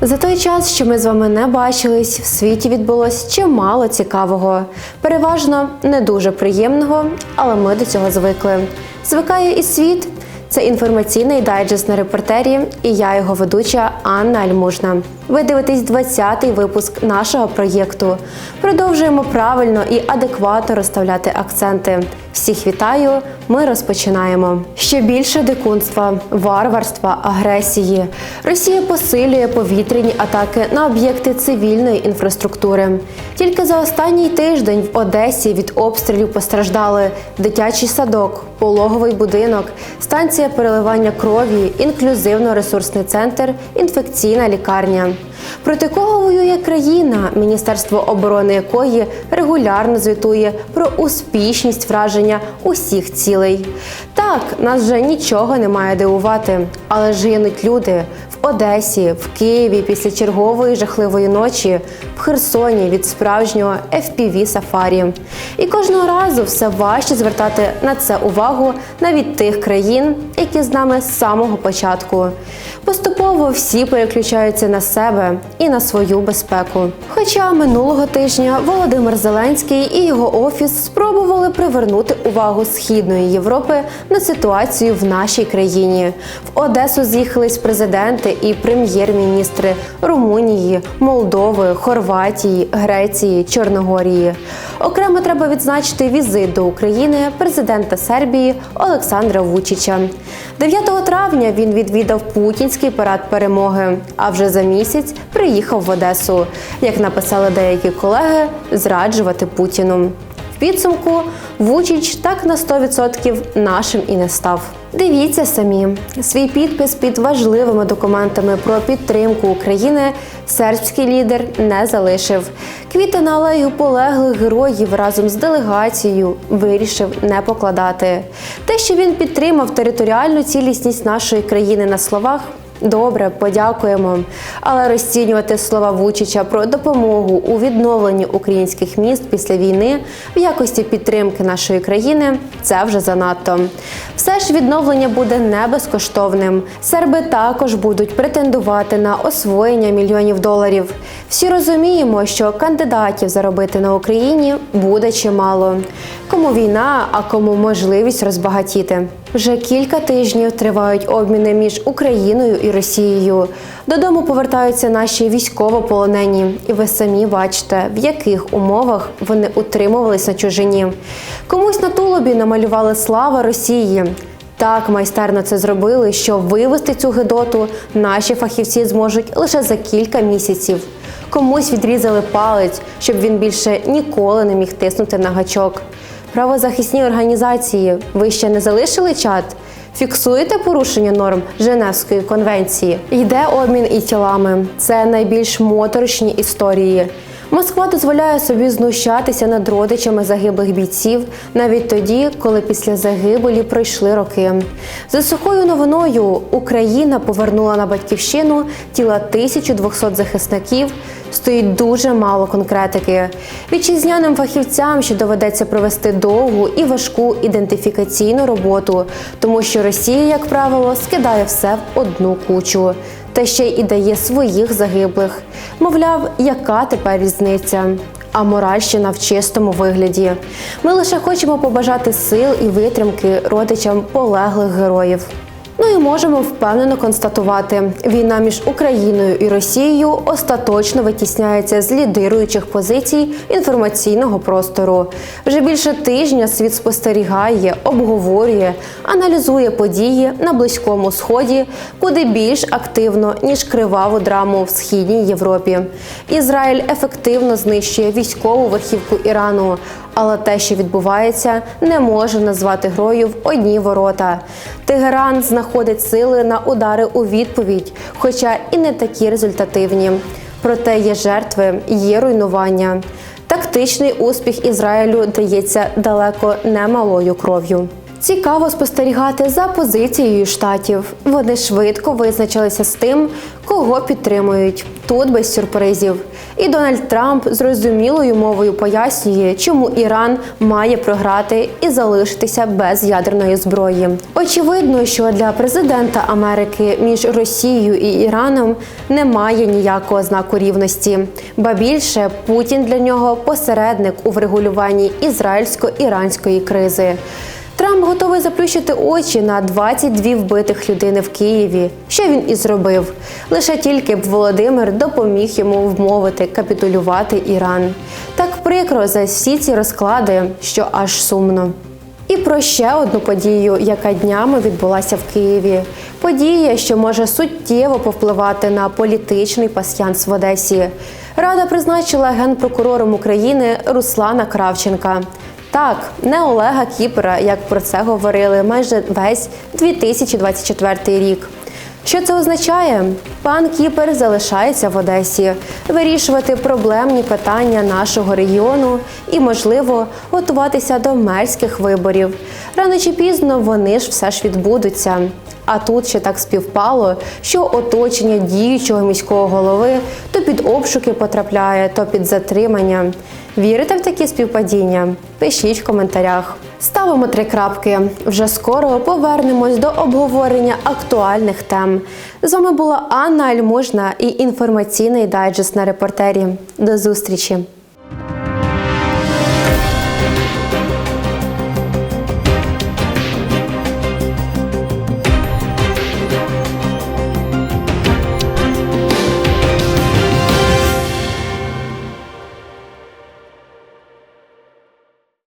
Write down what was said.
За той час, що ми з вами не бачились, в світі відбулось чимало цікавого, переважно не дуже приємного, але ми до цього звикли. Звикає і світ. Це інформаційний дайджест на репортері, і я його ведуча Анна Альмушна. Ви дивитесь 20-й випуск нашого проєкту. Продовжуємо правильно і адекватно розставляти акценти. Всіх вітаю! Ми розпочинаємо. Ще більше дикунства, варварства, агресії. Росія посилює повітряні атаки на об'єкти цивільної інфраструктури. Тільки за останній тиждень в Одесі від обстрілів постраждали дитячий садок, пологовий будинок, станція переливання крові, інклюзивно-ресурсний центр, інфекційна лікарня. Проти кого воює країна, Міністерство оборони якої регулярно звітує про успішність враження усіх цілей. Так, нас вже нічого не має дивувати, але ж гинуть люди Одесі, в Києві після чергової жахливої ночі, в Херсоні від справжнього fpv сафарі. І кожного разу все важче звертати на це увагу навіть тих країн, які з нами з самого початку. Поступово всі переключаються на себе і на свою безпеку. Хоча минулого тижня Володимир Зеленський і його офіс спробували привернути увагу Східної Європи на ситуацію в нашій країні. В Одесу з'їхались президенти і прем'єр-міністри Румунії, Молдови, Хорватії, Греції, Чорногорії. Окремо треба відзначити візит до України президента Сербії Олександра Вучича. 9 травня він відвідав путінський парад перемоги, а вже за місяць приїхав в Одесу. Як написали деякі колеги, зраджувати Путіну. Підсумку Вучич так на 100% нашим і не став. Дивіться самі свій підпис під важливими документами про підтримку України сербський лідер не залишив. Квіти на алею полеглих героїв разом з делегацією вирішив не покладати. Те, що він підтримав територіальну цілісність нашої країни на словах. Добре, подякуємо. Але розцінювати слова Вучича про допомогу у відновленні українських міст після війни в якості підтримки нашої країни це вже занадто. Все ж відновлення буде не безкоштовним. Серби також будуть претендувати на освоєння мільйонів доларів. Всі розуміємо, що кандидатів заробити на Україні буде чимало. Кому війна, а кому можливість розбагатіти. Вже кілька тижнів тривають обміни між Україною і Росією. Додому повертаються наші військовополонені, і ви самі бачите, в яких умовах вони утримувались на чужині. Комусь на тулубі намалювали слава Росії. Так майстерно це зробили, що вивести цю гидоту наші фахівці зможуть лише за кілька місяців. Комусь відрізали палець, щоб він більше ніколи не міг тиснути на гачок. Правозахисні організації, ви ще не залишили чат? Фіксуєте порушення норм Женевської конвенції? Йде обмін і тілами. Це найбільш моторошні історії. Москва дозволяє собі знущатися над родичами загиблих бійців навіть тоді, коли після загибелі пройшли роки. За сухою новиною Україна повернула на батьківщину тіла 1200 захисників. Стоїть дуже мало конкретики. Вітчизняним фахівцям ще доведеться провести довгу і важку ідентифікаційну роботу, тому що Росія, як правило, скидає все в одну кучу та ще й дає своїх загиблих. Мовляв, яка тепер різниця? А моральщина в чистому вигляді. Ми лише хочемо побажати сил і витримки родичам полеглих героїв. Ну і можемо впевнено констатувати, війна між Україною і Росією остаточно витісняється з лідируючих позицій інформаційного простору. Вже більше тижня світ спостерігає, обговорює, аналізує події на близькому сході, куди більш активно ніж криваву драму в східній Європі. Ізраїль ефективно знищує військову верхівку Ірану. Але те, що відбувається, не може назвати грою в одні ворота. Тегеран знаходить сили на удари у відповідь, хоча і не такі результативні. Проте є жертви, є руйнування. Тактичний успіх Ізраїлю дається далеко не малою кров'ю. Цікаво спостерігати за позицією штатів. Вони швидко визначилися з тим, кого підтримують. Тут без сюрпризів. І Дональд Трамп зрозумілою мовою пояснює, чому Іран має програти і залишитися без ядерної зброї. Очевидно, що для президента Америки між Росією і Іраном немає ніякого знаку рівності. Ба більше Путін для нього посередник у врегулюванні ізраїльсько-іранської кризи. Трамп готовий заплющити очі на 22 вбитих людини в Києві. Що він і зробив? Лише тільки б Володимир допоміг йому вмовити капітулювати Іран. Так прикро за всі ці розклади, що аж сумно. І про ще одну подію, яка днями відбулася в Києві. Подія, що може суттєво повпливати на політичний пасьянс в Одесі. Рада призначила генпрокурором України Руслана Кравченка. Так, не Олега Кіпера, як про це говорили майже весь 2024 рік. Що це означає? Пан Кіпер залишається в Одесі вирішувати проблемні питання нашого регіону і, можливо, готуватися до мерських виборів. Рано чи пізно вони ж все ж відбудуться. А тут ще так співпало, що оточення діючого міського голови то під обшуки потрапляє, то під затримання. Вірите в такі співпадіння? Пишіть в коментарях. Ставимо три крапки. Вже скоро повернемось до обговорення актуальних тем. З вами була Анна Альмужна і інформаційний дайджест на репортері. До зустрічі!